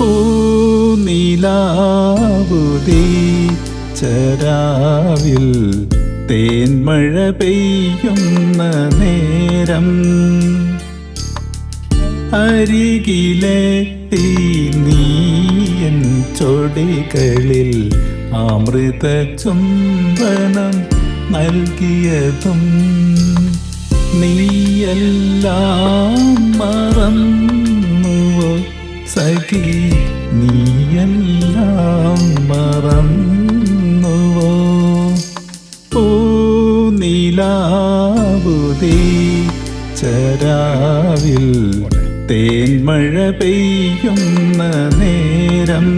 പൂനിലാവുതി തേൻ തേൻമഴ പെയ്യുന്ന നേരം. അരികിലെ നീയൻ ചൊടികളിൽ അമൃത ചുംബനം നൽകിയതും നീയെല്ലാം മറന്നുവോ സഖി നീയെല്ലാം മറന്നുവോ? ഓ പൂനിലാവുതി ചരാവിൽ തേൻമഴ പെയ്യുന്ന നേരം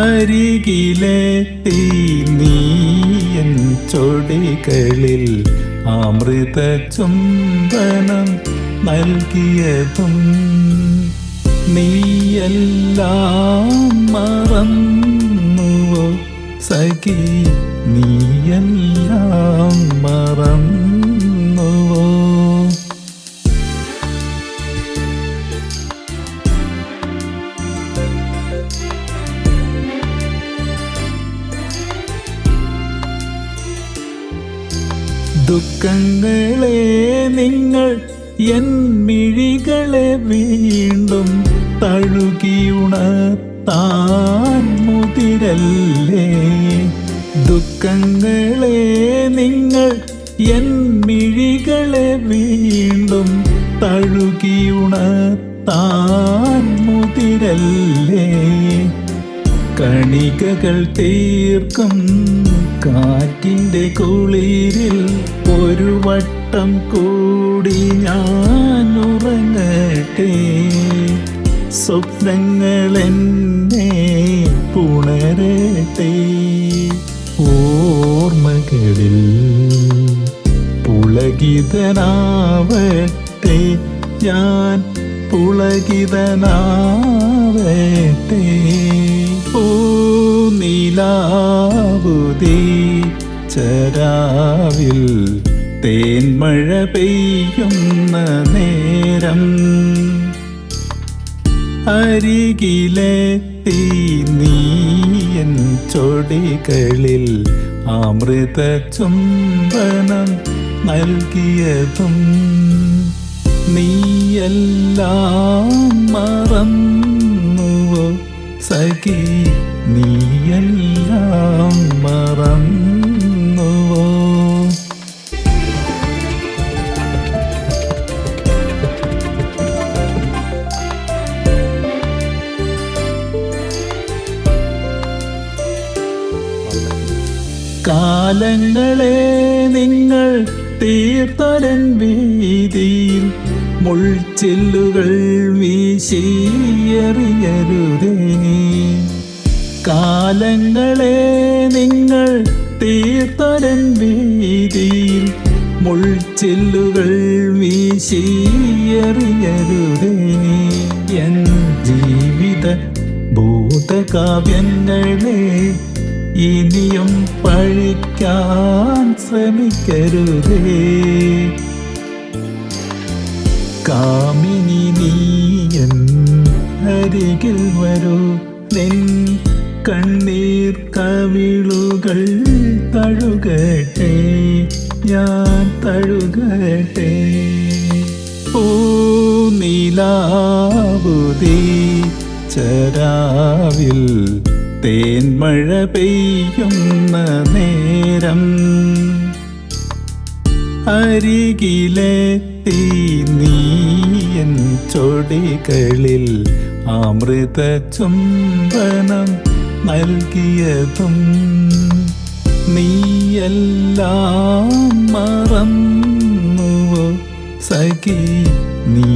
അരികിലെത്തി നീയൻ ചൊടികളിൽ അമൃത ചുംബനം നൽകിയതും നീയെല്ലാം മറന്നുവോ? സഖി നീയെല്ലാം മറന്നുവോ? ദുഃഖങ്ങളെ നിങ്ങൾ എൻ മിഴികളെ വീണ്ടും തഴുകിയുണത്താൻ മുതിരല്ലേ? ദുഃഖങ്ങളെ നിങ്ങൾ എൻ മിഴികളെ വീണ്ടും തഴുകിയുണത്താൻ മുതിരല്ലേ? കണികകൾ തീർക്കും കാറ്റിന്റെ കുളിരിൽ ഒരു വട്ടം കൂടി ഞാൻ ഉറങ്ങട്ടെ. സ്വപ്നങ്ങൾ എന്നെ പുണരട്ടെ. ഓർമ്മകളിൽ പുളകിതനാവട്ടെ. ഞാൻ പുളകിതനാവട്ടെ. ഓ നീലാവുതി ചരാവിൽ തേൻമഴ പെയ്യുന്ന നേരം. അരികിലെത്തി നീയൻ ചൊടികളിൽ അമൃത ചുംബനം നൽകിയതും നീയെല്ലാം മറന്നുവോ സഖി? നീയെല്ലാം കാലങ്ങളെ നിങ്ങൾ തീർത്തരൻ വീതിയിൽ മുൾച്ചെല്ലുകൾ വീശിയറിയരുതേ. കാലങ്ങളെ നിങ്ങൾ തീർത്തരൻ വീതിയിൽ മുൾച്ചെല്ലുകൾ വീശിയറിയരുതേ. എൻ ജീവിത ഭൂതകാവ്യങ്ങളെ ഇനിയും പഴിക്കാൻ ശ്രമിക്കരുതേ. കാമിനി നീയൻ അരികിൽ വരൂ. നിൻ കണ്ണീർ കവിളുകൾ തഴുകട്ടെ. ഞാൻ തഴുകട്ടെ. ഓ നീലാവുതീ ചരാവിൽ തേൻമഴ പെയ്യുന്ന നേരം അരികിലെ നീയൻ ചൊടികളിൽ അമൃത ചുംബനം നൽകിയതും നീയെല്ലാം മറന്നുവോ സഖി നീ